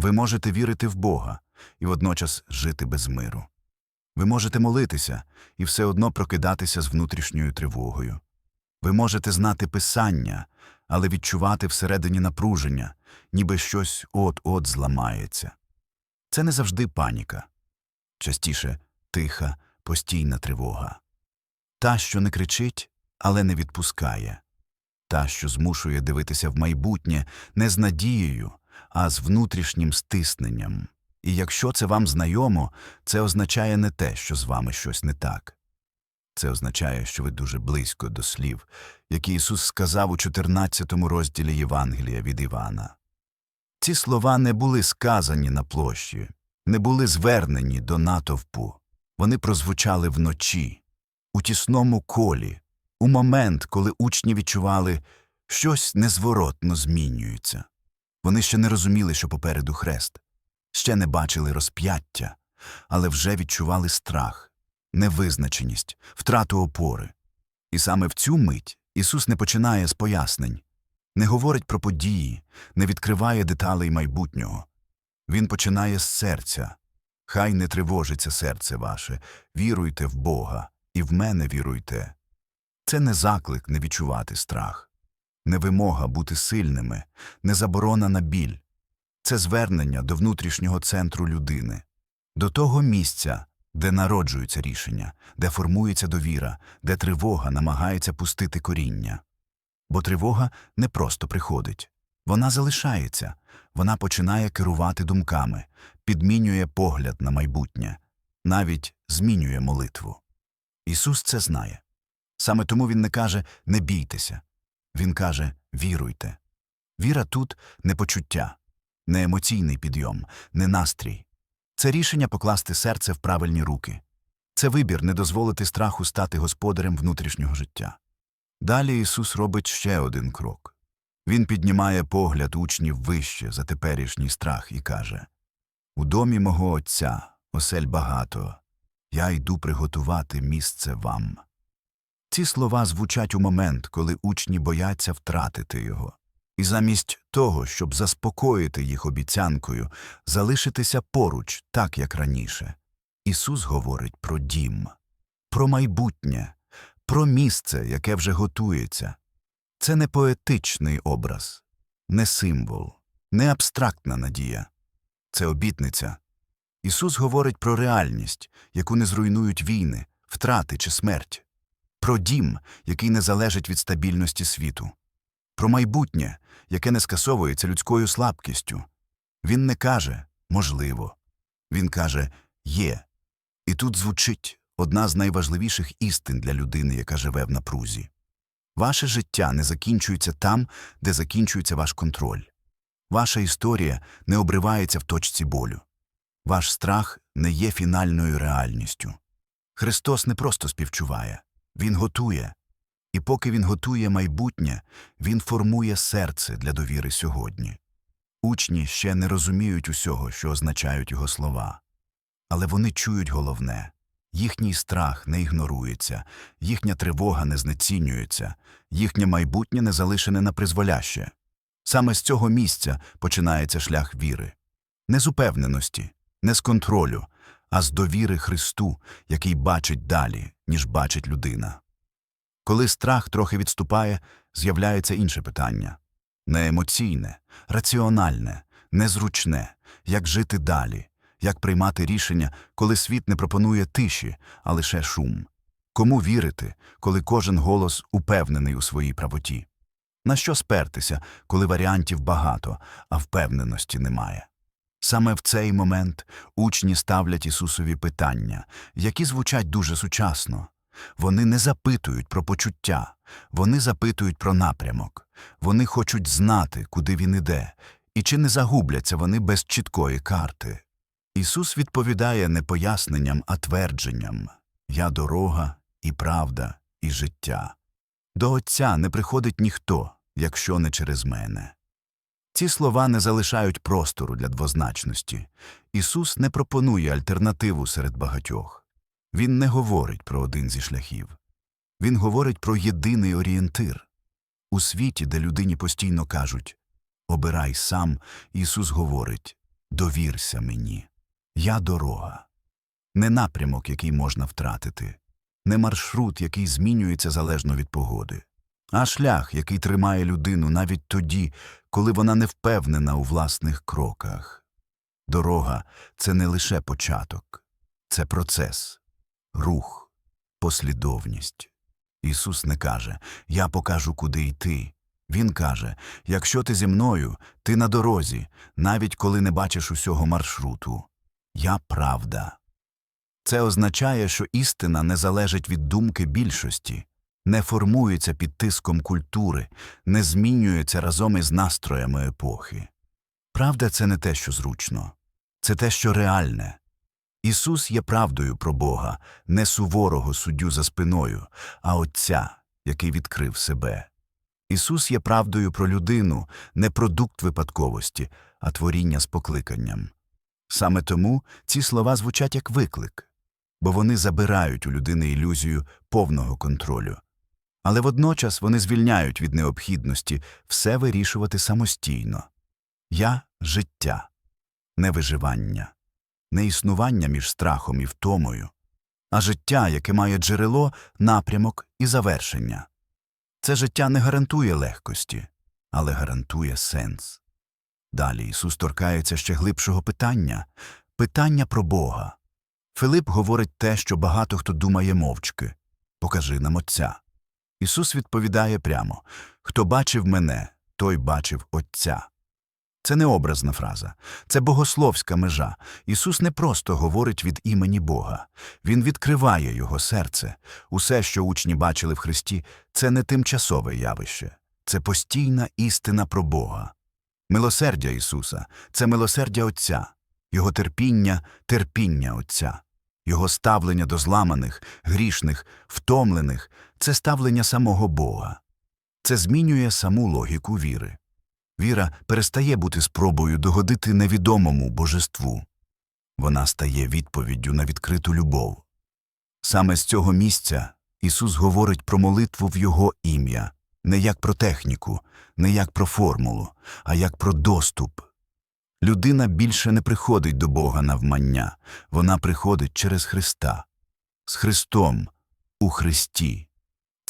Ви можете вірити в Бога і водночас жити без миру. Ви можете молитися і все одно прокидатися з внутрішньою тривогою. Ви можете знати Писання, але відчувати всередині напруження, ніби щось от-от зламається. Це не завжди паніка, частіше тиха, постійна тривога. Та, що не кричить, але не відпускає, та, що змушує дивитися в майбутнє не з надією, а з внутрішнім стисненням. І якщо це вам знайомо, це означає не те, що з вами щось не так. Це означає, що ви дуже близько до слів, які Ісус сказав у 14 розділі Євангелія від Івана. Ці слова не були сказані на площі, не були звернені до натовпу. Вони прозвучали вночі, у тісному колі, у момент, коли учні відчували, щось незворотно змінюється. Вони ще не розуміли, що попереду хрест, ще не бачили розп'яття, але вже відчували страх, невизначеність, втрату опори. І саме в цю мить Ісус не починає з пояснень, не говорить про події, не відкриває деталей майбутнього. Він починає з серця. Хай не тривожиться серце ваше, віруйте в Бога, і в мене віруйте. Це не заклик не відчувати страх, не вимога бути сильними, не заборона на біль. Це звернення до внутрішнього центру людини, до того місця, де народжуються рішення, де формується довіра, де тривога намагається пустити коріння. Бо тривога не просто приходить, вона залишається, вона починає керувати думками, підмінює погляд на майбутнє, навіть змінює молитву. Ісус це знає. Саме тому Він не каже не бійтеся. Він каже віруйте. Віра тут не почуття, не емоційний підйом, не настрій. Це рішення покласти серце в правильні руки. Це вибір не дозволити страху стати господарем внутрішнього життя. Далі Ісус робить ще один крок. Він піднімає погляд учнів вище за теперішній страх і каже У домі мого Отця осель багато, я йду приготувати місце вам. Ці слова звучать у момент, коли учні бояться втратити його. І замість того, щоб заспокоїти їх обіцянкою, залишитися поруч, так як раніше. Ісус говорить про дім, про майбутнє, про місце, яке вже готується. Це не поетичний образ, не символ, не абстрактна надія. Це обітниця. Ісус говорить про реальність, яку не зруйнують війни, втрати чи смерть, про дім, який не залежить від стабільності світу, про майбутнє, яке не скасовується людською слабкістю. Він не каже можливо, він каже є. І тут звучить одна з найважливіших істин для людини, яка живе в напрузі. Ваше життя не закінчується там, де закінчується ваш контроль. Ваша історія не обривається в точці болю. Ваш страх не є фінальною реальністю. Христос не просто співчуває, Він готує. І поки Він готує майбутнє, Він формує серце для довіри сьогодні. Учні ще не розуміють усього, що означають його слова. Але вони чують головне їхній страх не ігнорується, їхня тривога не знецінюється, їхнє майбутнє не залишене на призволяще. Саме з цього місця починається шлях віри. Не з упевненості, не з контролю, а з довіри Христу, який бачить далі, ніж бачить людина. Коли страх трохи відступає, з'являється інше питання не емоційне, раціональне, незручне, як жити далі, як приймати рішення, коли світ не пропонує тиші, а лише шум. Кому вірити, коли кожен голос упевнений у своїй правоті? На що спертися, коли варіантів багато, а впевненості немає? Саме в цей момент учні ставлять Ісусові питання, які звучать дуже сучасно. Вони не запитують про почуття, вони запитують про напрямок. Вони хочуть знати, куди він іде, і чи не загубляться вони без чіткої карти. Ісус відповідає не поясненням, а твердженням Я дорога, і правда, і життя. До Отця не приходить ніхто, якщо не через мене. Ці слова не залишають простору для двозначності. Ісус не пропонує альтернативу серед багатьох. Він не говорить про один зі шляхів. Він говорить про єдиний орієнтир. У світі, де людині постійно кажуть Обирай сам, Ісус говорить Довірся мені. Я дорога. Не напрямок, який можна втратити, не маршрут, який змінюється залежно від погоди, а шлях, який тримає людину навіть тоді, коли вона не впевнена у власних кроках. Дорога це не лише початок, це процес, рух, послідовність. Ісус не каже Я покажу, куди йти. Він каже Якщо ти зі мною, ти на дорозі, навіть коли не бачиш усього маршруту. Я правда. Це означає, що істина не залежить від думки більшості, не формується під тиском культури, не змінюється разом із настроями епохи. Правда це не те, що зручно, це те, що реальне. Ісус є правдою про Бога, не суворого суддю за спиною, а Отця, який відкрив себе. Ісус є правдою про людину, не продукт випадковості, а творіння з покликанням. Саме тому ці слова звучать як виклик, бо вони забирають у людини ілюзію повного контролю. Але водночас вони звільняють від необхідності все вирішувати самостійно. Я життя, не виживання, не існування між страхом і втомою, а життя, яке має джерело, напрямок і завершення. Це життя не гарантує легкості, але гарантує сенс. Далі Ісус торкається ще глибшого питання питання про Бога. Филип говорить те, що багато хто думає мовчки покажи нам Отця. Ісус відповідає прямо Хто бачив мене, той бачив Отця. Це не образна фраза, це богословська межа. Ісус не просто говорить від імені Бога, Він відкриває його серце. Усе, що учні бачили в Христі, це не тимчасове явище, це постійна істина про Бога. Милосердя Ісуса це милосердя Отця, Його терпіння терпіння Отця, Його ставлення до зламаних, грішних, втомлених це ставлення самого Бога. Це змінює саму логіку віри. Віра перестає бути спробою догодити невідомому божеству. Вона стає відповіддю на відкриту любов. Саме з цього місця Ісус говорить про молитву в Його ім'я, не як про техніку, не як про формулу, а як про доступ. Людина більше не приходить до Бога навмання, вона приходить через Христа. З Христом у Христі.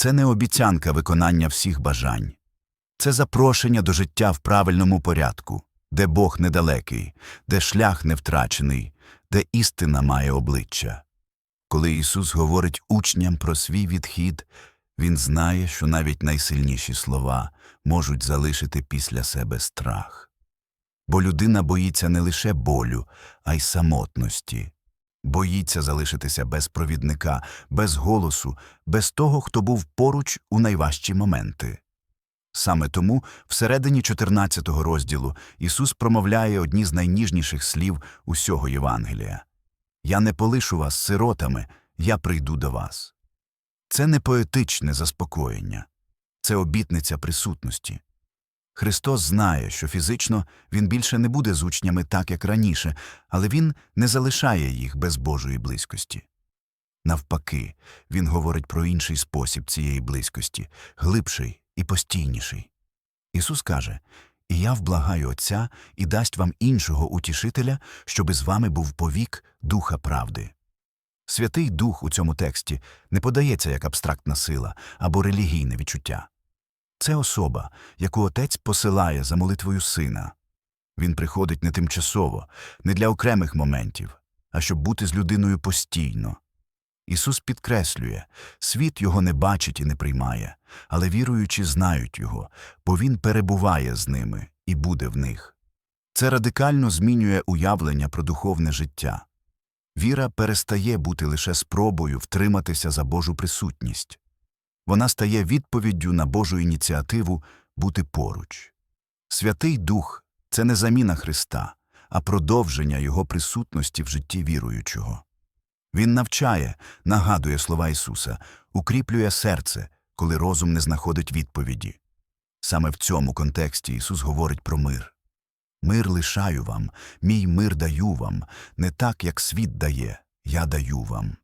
Це не обіцянка виконання всіх бажань. Це запрошення до життя в правильному порядку, де Бог недалекий, де шлях не втрачений, де істина має обличчя. Коли Ісус говорить учням про свій відхід, Він знає, що навіть найсильніші слова можуть залишити після себе страх. Бо людина боїться не лише болю, а й самотності, боїться залишитися без провідника, без голосу, без того, хто був поруч у найважчі моменти. Саме тому всередині 14 розділу Ісус промовляє одні з найніжніших слів усього Євангелія Я не полишу вас сиротами, я прийду до вас. Це не поетичне заспокоєння, це обітниця присутності. Христос знає, що фізично Він більше не буде з учнями так, як раніше, але Він не залишає їх без Божої близькості. Навпаки, Він говорить про інший спосіб цієї близькості, глибший і постійніший. Ісус каже І я вблагаю Отця і дасть вам іншого утішителя, щоби з вами був повік Духа правди. Святий Дух у цьому тексті не подається як абстрактна сила або релігійне відчуття. Це особа, яку отець посилає за молитвою сина. Він приходить не тимчасово, не для окремих моментів, а щоб бути з людиною постійно. Ісус підкреслює світ його не бачить і не приймає, але віруючі знають його, бо Він перебуває з ними і буде в них. Це радикально змінює уявлення про духовне життя. Віра перестає бути лише спробою втриматися за Божу присутність. Вона стає відповіддю на Божу ініціативу бути поруч. Святий Дух це не заміна Христа, а продовження Його присутності в житті віруючого. Він навчає, нагадує слова Ісуса, укріплює серце, коли розум не знаходить відповіді. Саме в цьому контексті Ісус говорить про мир. Мир лишаю вам, мій мир даю вам, не так, як світ дає, я даю вам.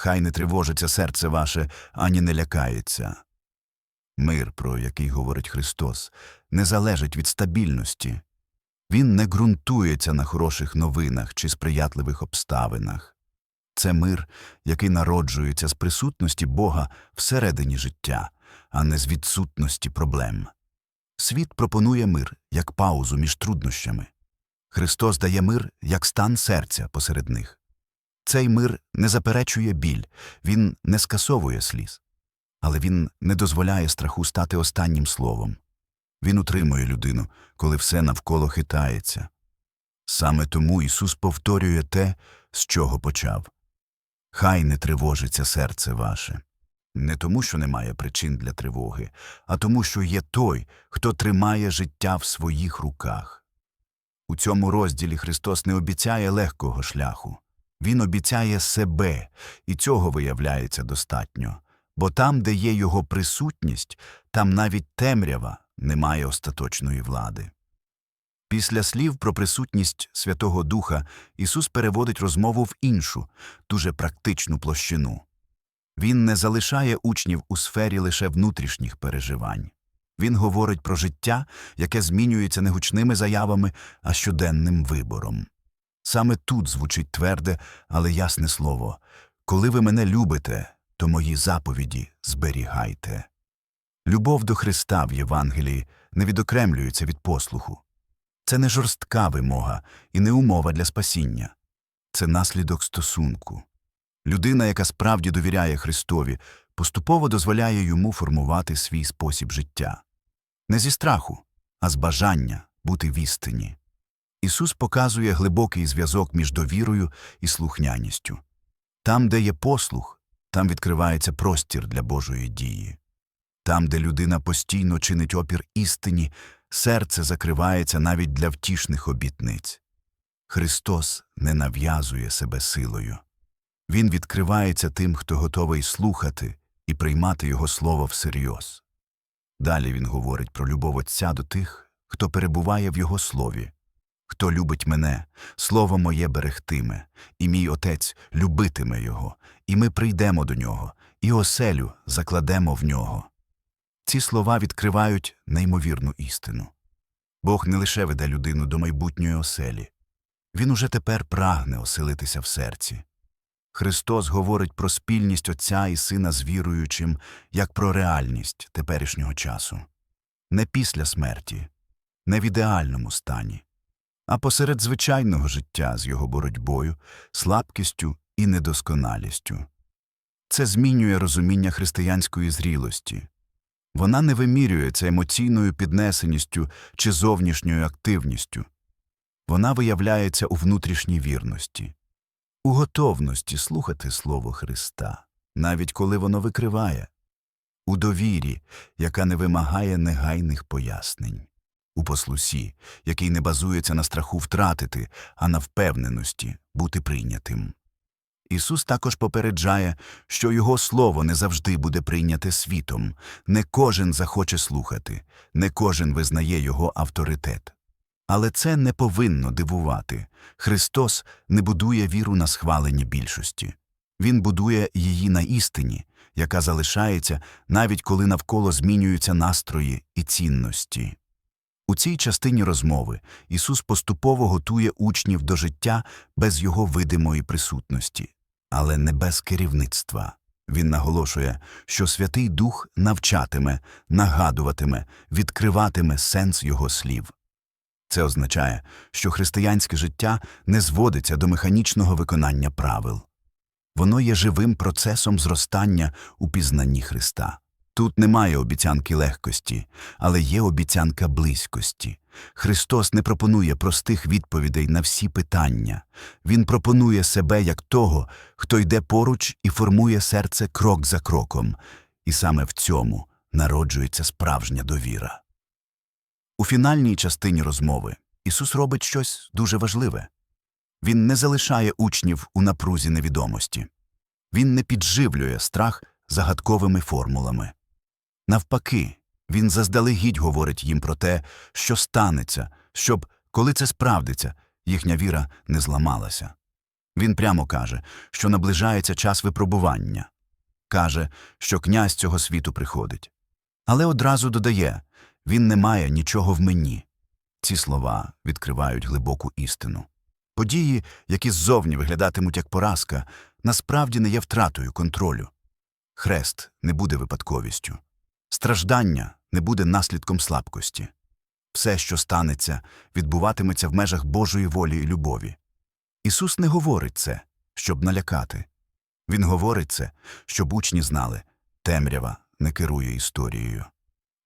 Хай не тривожиться серце ваше, ані не лякається. Мир, про який говорить Христос, не залежить від стабільності. Він не ґрунтується на хороших новинах чи сприятливих обставинах. Це мир, який народжується з присутності Бога всередині життя, а не з відсутності проблем. Світ пропонує мир як паузу між труднощами. Христос дає мир як стан серця посеред них. Цей мир не заперечує біль, він не скасовує сліз. Але він не дозволяє страху стати останнім словом. Він утримує людину, коли все навколо хитається. Саме тому Ісус повторює те, з чого почав. Хай не тривожиться серце ваше. Не тому, що немає причин для тривоги, а тому, що є той, хто тримає життя в своїх руках. У цьому розділі Христос не обіцяє легкого шляху. Він обіцяє себе, і цього виявляється достатньо. Бо там, де є його присутність, там навіть темрява не має остаточної влади. Після слів про присутність Святого Духа Ісус переводить розмову в іншу, дуже практичну площину. Він не залишає учнів у сфері лише внутрішніх переживань. Він говорить про життя, яке змінюється не гучними заявами, а щоденним вибором. Саме тут звучить тверде, але ясне слово Коли ви мене любите, то мої заповіді зберігайте. Любов до Христа в Євангелії не відокремлюється від послуху. Це не жорстка вимога і не умова для спасіння. Це наслідок стосунку. Людина, яка справді довіряє Христові, поступово дозволяє йому формувати свій спосіб життя. Не зі страху, а з бажання бути в істині. Ісус показує глибокий зв'язок між довірою і слухняністю. Там, де є послух, там відкривається простір для Божої дії. Там, де людина постійно чинить опір істині, серце закривається навіть для втішних обітниць. Христос не нав'язує себе силою. Він відкривається тим, хто готовий слухати і приймати Його слово всерйоз. Далі він говорить про любов Отця до тих, хто перебуває в Його слові. Хто любить мене, слово моє берегтиме, і мій Отець любитиме Його, і ми прийдемо до нього, і оселю закладемо в нього. Ці слова відкривають неймовірну істину. Бог не лише веде людину до майбутньої оселі, він уже тепер прагне оселитися в серці. Христос говорить про спільність Отця і Сина з віруючим, як про реальність теперішнього часу. Не після смерті, не в ідеальному стані, а посеред звичайного життя з його боротьбою, слабкістю і недосконалістю. Це змінює розуміння християнської зрілості. Вона не вимірюється емоційною піднесеністю чи зовнішньою активністю. Вона виявляється у внутрішній вірності, у готовності слухати Слово Христа, навіть коли воно викриває, у довірі, яка не вимагає негайних пояснень, у послусі, який не базується на страху втратити, а на впевненості бути прийнятим. Ісус також попереджає, що Його Слово не завжди буде прийняте світом, не кожен захоче слухати, не кожен визнає Його авторитет. Але це не повинно дивувати. Христос не будує віру на схваленні більшості. Він будує її на істині, яка залишається, навіть коли навколо змінюються настрої і цінності. У цій частині розмови Ісус поступово готує учнів до життя без його видимої присутності, але не без керівництва. Він наголошує, що Святий Дух навчатиме, нагадуватиме, відкриватиме сенс його слів. Це означає, що християнське життя не зводиться до механічного виконання правил. Воно є живим процесом зростання у пізнанні Христа. Тут немає обіцянки легкості, але є обіцянка близькості. Христос не пропонує простих відповідей на всі питання. Він пропонує себе як того, хто йде поруч і формує серце крок за кроком, і саме в цьому народжується справжня довіра. У фінальній частині розмови Ісус робить щось дуже важливе. Він не залишає учнів у напрузі невідомості. Він не підживлює страх загадковими формулами. Навпаки, він заздалегідь говорить їм про те, що станеться, щоб, коли це справдиться, їхня віра не зламалася. Він прямо каже, що наближається час випробування, каже, що князь цього світу приходить. Але одразу додає він не має нічого в мені. Ці слова відкривають глибоку істину. Події, які ззовні виглядатимуть як поразка, насправді не є втратою контролю. Хрест не буде випадковістю. Страждання не буде наслідком слабкості. Все, що станеться, відбуватиметься в межах Божої волі і любові. Ісус не говорить це, щоб налякати. Він говорить це, щоб учні знали темрява не керує історією.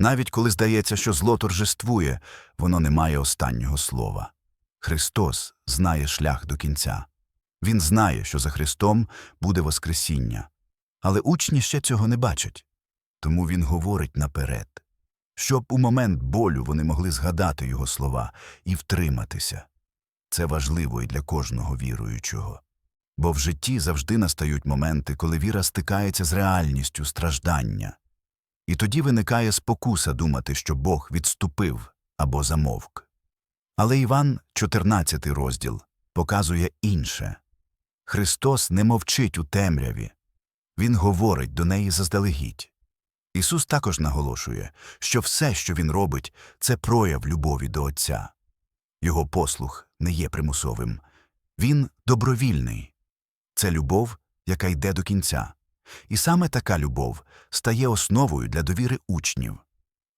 Навіть коли здається, що зло торжествує, воно не має останнього слова. Христос знає шлях до кінця. Він знає, що за Христом буде Воскресіння. Але учні ще цього не бачать. Тому він говорить наперед, щоб у момент болю вони могли згадати його слова і втриматися. Це важливо і для кожного віруючого. Бо в житті завжди настають моменти, коли віра стикається з реальністю страждання. І тоді виникає спокуса думати, що Бог відступив або замовк. Але Іван, 14 розділ, показує інше. Христос не мовчить у темряві. Він говорить до неї заздалегідь. Ісус також наголошує, що все, що Він робить, це прояв любові до Отця. Його послух не є примусовим. Він добровільний. Це любов, яка йде до кінця. І саме така любов стає основою для довіри учнів.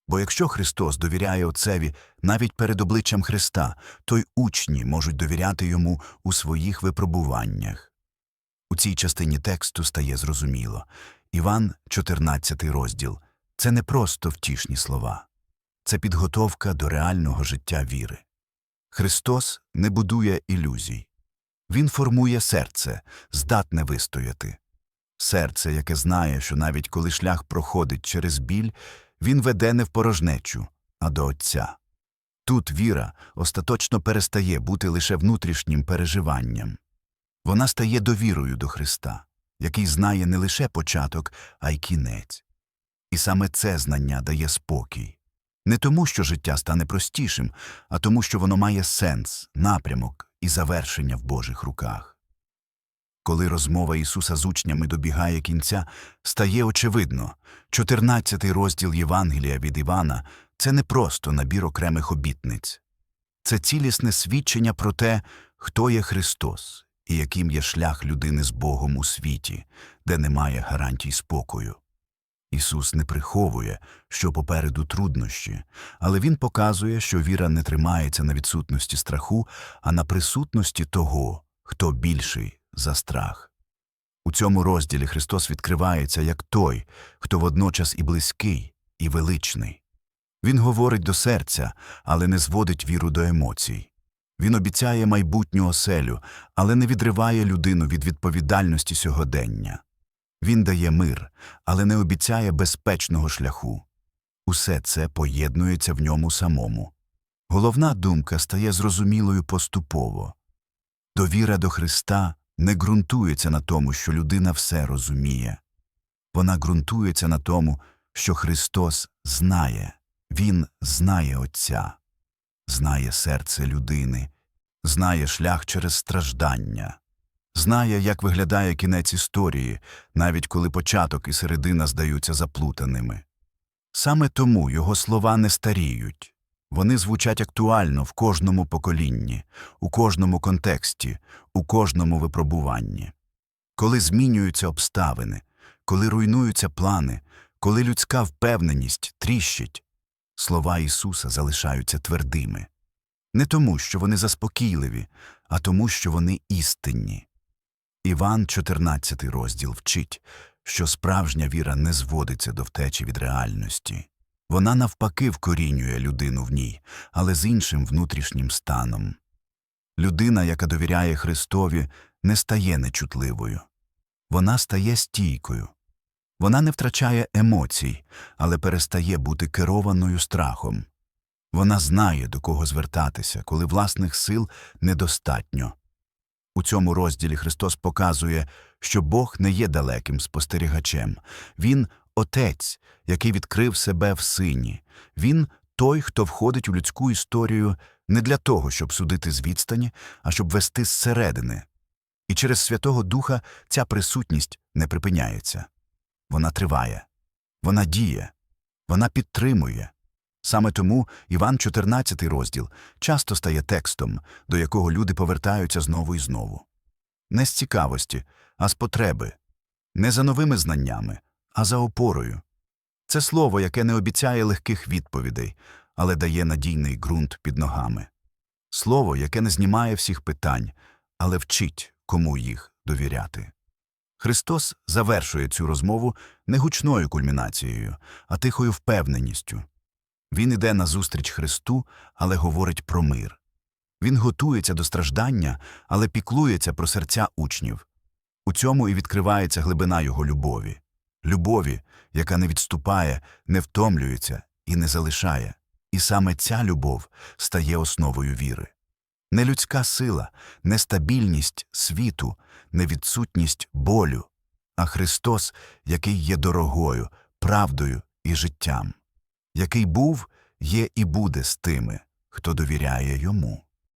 Бо якщо Христос довіряє Отцеві навіть перед обличчям Христа, то й учні можуть довіряти йому у своїх випробуваннях. У цій частині тексту стає зрозуміло. Іван, 14 розділ, це не просто втішні слова, це підготовка до реального життя віри. Христос не будує ілюзій. Він формує серце, здатне вистояти. Серце, яке знає, що навіть коли шлях проходить через біль, він веде не в порожнечу, а до Отця. Тут віра остаточно перестає бути лише внутрішнім переживанням. Вона стає довірою до Христа, який знає не лише початок, а й кінець. І саме це знання дає спокій. Не тому, що життя стане простішим, а тому, що воно має сенс, напрямок і завершення в Божих руках. Коли розмова Ісуса з учнями добігає кінця, стає очевидно, 14 розділ Євангелія від Івана це не просто набір окремих обітниць. Це цілісне свідчення про те, хто є Христос і яким є шлях людини з Богом у світі, де немає гарантій спокою. Ісус не приховує, що попереду труднощі, але Він показує, що віра не тримається на відсутності страху, а на присутності того, хто більший за страх. У цьому розділі Христос відкривається як той, хто водночас і близький, і величний. Він говорить до серця, але не зводить віру до емоцій. Він обіцяє майбутню оселю, але не відриває людину від відповідальності сьогодення. Він дає мир, але не обіцяє безпечного шляху. Усе це поєднується в ньому самому. Головна думка стає зрозумілою поступово. Довіра до Христа не ґрунтується на тому, що людина все розуміє. Вона ґрунтується на тому, що Христос знає, Він знає Отця, знає серце людини, знає шлях через страждання, знає, як виглядає кінець історії, навіть коли початок і середина здаються заплутаними. Саме тому його слова не старіють. Вони звучать актуально в кожному поколінні, у кожному контексті, у кожному випробуванні. Коли змінюються обставини, коли руйнуються плани, коли людська впевненість тріщить, слова Ісуса залишаються твердими. Не тому, що вони заспокійливі, а тому, що вони істинні. Іван, 14 розділ, вчить, що справжня віра не зводиться до втечі від реальності. Вона навпаки вкорінює людину в ній, але з іншим внутрішнім станом. Людина, яка довіряє Христові, не стає нечутливою. Вона стає стійкою. Вона не втрачає емоцій, але перестає бути керованою страхом. Вона знає, до кого звертатися, коли власних сил недостатньо. У цьому розділі Христос показує, що Бог не є далеким спостерігачем. Він Отець, який відкрив себе в сині. Він той, хто входить у людську історію не для того, щоб судити з відстані, а щоб вести зсередини. І через Святого Духа ця присутність не припиняється. Вона триває, вона діє, вона підтримує, Саме тому Іван 14 розділ часто стає текстом, до якого люди повертаються знову і знову. Не з цікавості, а з потреби. Не за новими знаннями, а за опорою. Це слово, яке не обіцяє легких відповідей, але дає надійний ґрунт під ногами. Слово, яке не знімає всіх питань, але вчить, кому їх довіряти. Христос завершує цю розмову не гучною кульмінацією, а тихою впевненістю. Він іде назустріч Христу, але говорить про мир. Він готується до страждання, але піклується про серця учнів. У цьому і відкривається глибина його любові. Любові, яка не відступає, не втомлюється і не залишає. І саме ця любов стає основою віри. Не людська сила, нестабільність світу, невідсутність болю, а Христос, який є дорогою, правдою і життям, який був, є і буде з тими, хто довіряє йому.